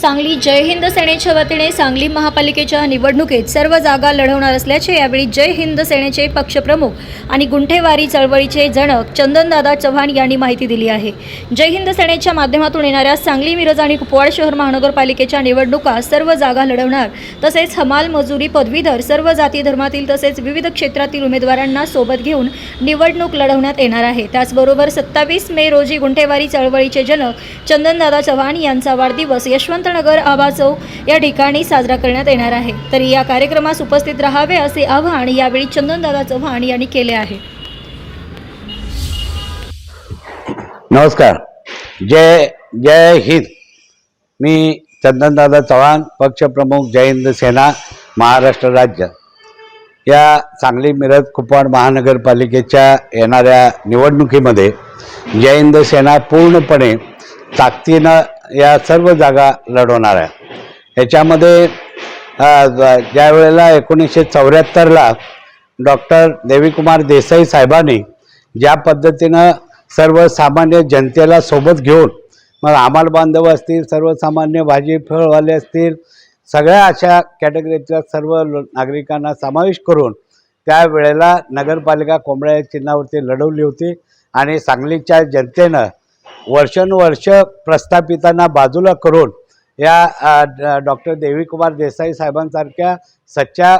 सांगली जय हिंद सेनेच्या वतीने सांगली महापालिकेच्या निवडणुकीत सर्व जागा लढवणार असल्याचे यावेळी जय हिंद सेनेचे पक्षप्रमुख आणि गुंठेवारी चळवळीचे जनक चंदनदादा चव्हाण यांनी माहिती दिली आहे. जय हिंद सेनेच्या माध्यमातून येणाऱ्या सांगली मिरज आणि कुपवाड शहर महानगरपालिकेच्या निवडणुका सर्व जागा लढवणार तसेच हमाल मजुरी पदवीधर सर्व जाती धर्मातील तसेच विविध क्षेत्रातील उमेदवारांना सोबत घेऊन निवडणूक लढवण्यात येणार आहे. त्याचबरोबर सत्तावीस मे रोजी गुंठेवारी चळवळीचे जनक चंदनदादा चव्हाण यांचा वाढदिवस यशवंत यशवंतनगर आबा चौक या ठिकाणी साजरा करण्यात येणार आहे. तर या कार्यक्रमास उपस्थित राहावे असे आवाहन यावेळी चंदनदादा चव्हाण यांनी केले आहे. नमस्कार. जय जय हिंद. मी चंदनदादा चव्हाण पक्षप्रमुख जय हिंद सेना महाराष्ट्र राज्य. या सांगली मिरज कुपवाड महानगरपालिकेच्या येणाऱ्या निवडणुकीमध्ये जय हिंद सेना पूर्णपणे ताकदीनं या सर्व जागा लढवणार आहे. याच्यामध्ये ज- ज्या वेळेला एकोणीसशे चौऱ्याहत्तरला डॉक्टर देवीकुमार देसाई साहेबांनी ज्या पद्धतीनं सर्वसामान्य जनतेला सोबत घेऊन मग आम्हाला बांधव असतील सर्वसामान्य भाजी फळवाले असतील सगळ्या अशा कॅटेगरीतल्या सर्व लो- नागरिकांना समावेश करून त्यावेळेला नगरपालिका कोंबड्या चिन्हावरती लढवली होती आणि सांगलीच्या जनतेनं वर्षानुवर्ष प्रस्थापितांना बाजूला करून या डॉक्टर देवीकुमार देसाई साहेबांसारख्या सच्च्या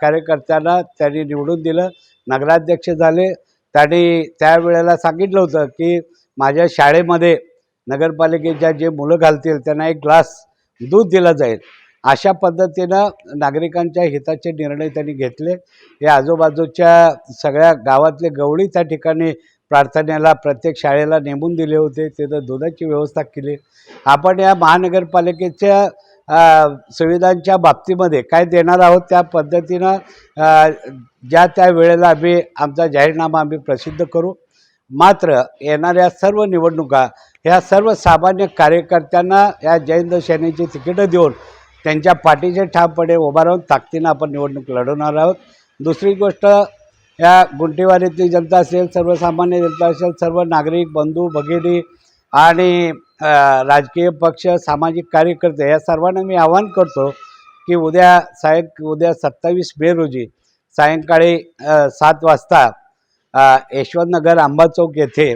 कार्यकर्त्यांना त्यांनी निवडून दिलं. नगराध्यक्ष झाले. त्यांनी त्यावेळेला सांगितलं होतं की माझ्या शाळेमध्ये नगरपालिकेच्या जे मुलं घालतील त्यांना एक ग्लास दूध दिलं जाईल. अशा पद्धतीनं नागरिकांच्या हिताचे निर्णय त्यांनी घेतले. या आजूबाजूच्या सगळ्या गावातले गवळी त्या ठिकाणी प्रार्थनेला प्रत्येक शाळेला नेमून दिले होते. तिथं दुधाची व्यवस्था केली. आपण या महानगरपालिकेच्या सुविधांच्या बाबतीमध्ये काय देणार आहोत त्या पद्धतीनं ज्या त्या वेळेला आम्ही आमचा जाहीरनामा आम्ही प्रसिद्ध करू. मात्र येणाऱ्या सर्व निवडणुका ह्या सर्व सामान्य कार्यकर्त्यांना या जैन सेनेची तिकीटं देऊन त्यांच्या पाठीचे ठामपणे उभा राहून ताकदीनं आपण निवडणूक लढवणार आहोत. दुसरी गोष्ट या गुंटेवारीतली जनता असेल सर्वसामान्य जनता असेल सर्व नागरिक बंधू भगिनी आणि राजकीय पक्ष सामाजिक कार्यकर्ते या सर्वांना मी आवाहन करतो की उद्या सायं उद्या सत्तावीस मे रोजी सायंकाळी सात वाजता यशवंतनगर आंबा चौक येथे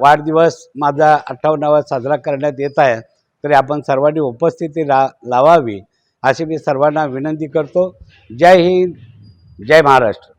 वाढदिवस माझा अठ्ठावन्नावा साजरा करण्यात येत आहे. तरी आपण सर्वांनी उपस्थिती ला लावावी अशी मी सर्वांना विनंती करतो. जय हिंद जय महाराष्ट्र.